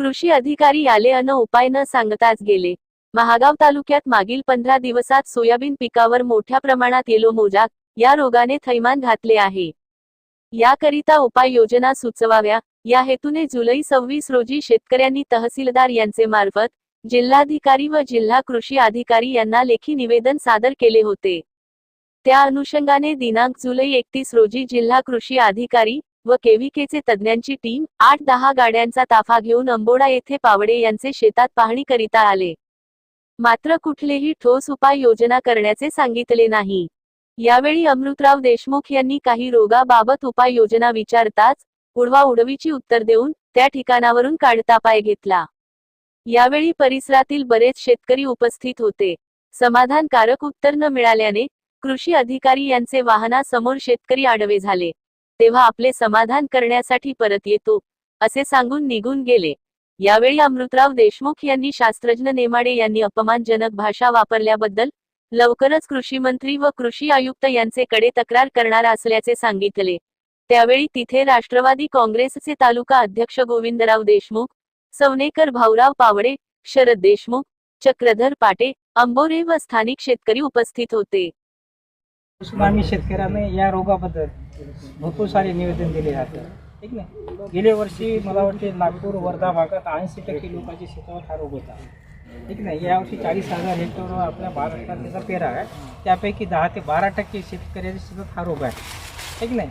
कृषी अधिकारी आले अन उपाय न सांगताच गेले. महागाव तालुक्यात मागील पंधरा दिवसात सोयाबीन पिकावर मोठ्या प्रमाणात येलो मोजाक या रोगाने थैमान घातले आहे. याकरिता उपाययोजना सुचवाव्या या हेतूने जुलै सव्वीस रोजी शेतकऱ्यांनी तहसीलदार यांचे मार्फत जिल्हाधिकारी व जिल्हा कृषी अधिकारी यांना लेखी निवेदन सादर केले होते. त्या अनुषंगाने दिनांक जुलै एकतीस रोजी जिल्हा कृषी अधिकारी व केव्हीकेचे तज्ज्ञांची टीम आठ दहा गाड्यांचा ताफा घेऊन अंबोडा येथे पावडे यांचे शेतात पाहणी करिता आले. मात्र कुठलेही ठोस उपाय योजना करण्याचे सांगितले नाही. यावेळी अमृतराव देशमुख यांनी काही रोगाबाबत उपाययोजना विचारताच उडवा उडवीची उत्तर देऊन त्या ठिकाणावरून काढता पाय घेतला. यावेळी परिसरातील बरेच शेतकरी उपस्थित होते. समाधानकारक उत्तर न मिळाल्याने कृषी अधिकारी यांचे वाहनासमोर शेतकरी आडवे झाले. तेव्हा आपले समाधान करण्यासाठी परत येतो असे सांगून निघून गेले. यावेळी अमृतराव देशमुख यांनी शास्त्रज्ञ नेमाडे यांनी अपमानजनक भाषा वापरल्याबद्दल लवकरच कृषी मंत्री व कृषी आयुक्त यांचे कडे तक्रार करणार असल्याचे सांगितले. त्यावेळी तिथे राष्ट्रवादी काँग्रेसचे तालुका अध्यक्ष गोविंदराव देशमुख सवनेकर भाऊराव पावडे शरद देशमुख चक्रधर पाटे अंबोरे व स्थानिक शेतकरी उपस्थित होते. आम्ही शेतकऱ्यांना या रोगाबद्दल भरपूर सारे निवेदन दिले जातं. ठीक नाही गेल्या वर्षी मला वाटते नागपूर वर्धा भागात ऐंशी टक्के लोकांची शेतावर हा रोग होता. ठीक नाही यावर्षी चाळीस हजार हेक्टरवर आपल्या महाराष्ट्रात त्याचा पेरा आहे. त्यापैकी दहा ते बारा टक्के शेतकऱ्याच्या शेतात हा रोग आहे. ठीक नाही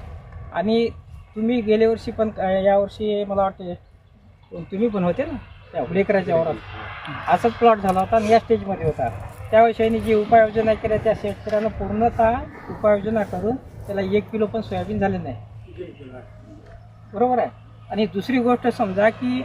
आणि तुम्ही गेल्या वर्षी पण यावर्षी मला वाटते तुम्ही पण होते ना? त्या लेकराच्या वरात असाच प्लॉट झाला होता आणि या स्टेजमध्ये होता. त्याविषयी जी उपाययोजना केल्या त्या शेतकऱ्यांना पूर्णतः उपाययोजना करून त्याला एक किलो पण सोयाबीन झाले नाही. बरोबर आहे? आणि दुसरी गोष्ट समजा की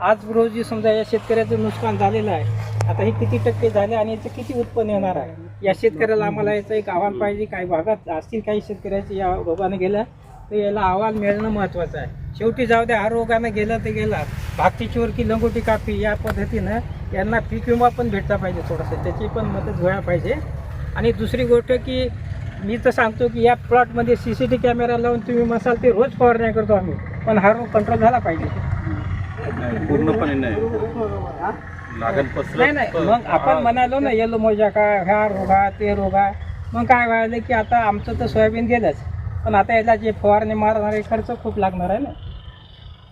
आज रोजी समजा या शेतकऱ्याचं नुकसान झालेलं आहे आता हे किती टक्के झाले आणि याचं किती उत्पन्न येणार आहे? या शेतकऱ्याला आम्हाला याचं एक आव्हान पाहिजे काही भागात असतील काही शेतकऱ्याचे या रोगाने गेलं तर याला अहवाल मिळणं महत्त्वाचं आहे. शेवटी जाऊ द्या हा रोगानं गेलं तर गेला. भागती चोर की लंगोटी कापी या पद्धतीनं यांना पीक विमा पण भेटला पाहिजे थोडंसं. त्याची पण मदत व्हायला पाहिजे. आणि दुसरी गोष्ट की मी तर सांगतो की या प्लॉटमध्ये सी सी टी कॅमेरा लावून तुम्ही मसाल ते रोज फवारण्या करतो आम्ही. पण हा रोग कंट्रोल झाला पाहिजे. नाही, पूर्णपणे नाही. नाही मग आपण म्हणालो ना येलो मोजा का? ह्या रोगा ते रोगा. मग काय व्हायलं की आता आमचं तर सोयाबीन गेलंच. पण आता याला जे फवारणी मारणारे खर्च खूप लागणार आहे ना.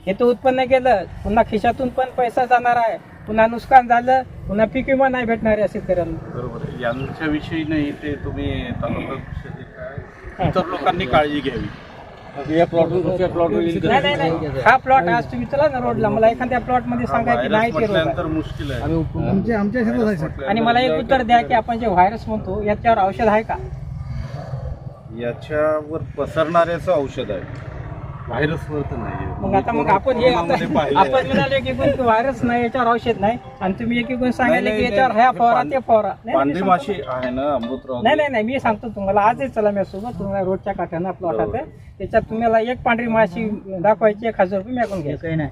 हे तर उत्पन्न गेलं. पुन्हा खिशातून पण पैसा जाणार आहे. पुन्हा नुकसान झालं पुन्हा पीक विमा नाही भेटणार आहे शेतकऱ्यांना. बरोबर आहे. यांच्याविषयी नाही ते तुम्ही तालुका कृषी काय इतर लोकांनी काळजी घ्यावी. नाही नाही नाही. हा प्लॉट आज तुम्ही चला ना रोडला मला एखाद्या प्लॉटमध्ये सांगा की नाही ते. म्हटल्यानंतर मुश्किल आहे. आमचे आमच्या शेतात आहे सर. आणि मला एक उत्तर द्या की आपण जे व्हायरस म्हणतो याच्यावर औषध आहे का? याच्यावर पसरणाऱ्याचं औषध आहे. तर नाही मग आता मग आपण हे आता आपण म्हणाले की पण व्हायरस नाही याच्यावर औषध नाही. आणि तुम्ही एक एक सांगायले की याच्यावर ह्या फवारा ते फवारा. नाही, नाही, पांढरी मी माशी सांगतो. आहे ना अमृतराव नाही नाही नाही मी सांगतो तुम्हाला. आजच चला मी सोबत तुम्हाला रोडच्या काठानं प्लॉट आहे. त्याच्यात तुम्हाला एक पांढरी माशी दाखवायची एक हजार रुपये काही नाही.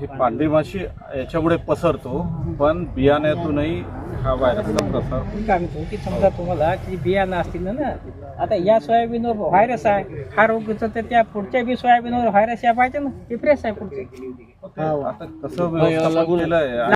ही पांढरी माशी याच्यामुळे पसरतो पण बियाण्यातूनही हा व्हायरसचा प्रसार. की समजा तुम्हाला की बियाणं असतील ना आता या सोयाबीनवर व्हायरस आहे हा रोग तर त्या पुढच्या बी सोयाबीनवर व्हायरस या पाहिजे ना ते फ्रेश आहे पुढचे. आता कसं व्यवस्थापन केलंय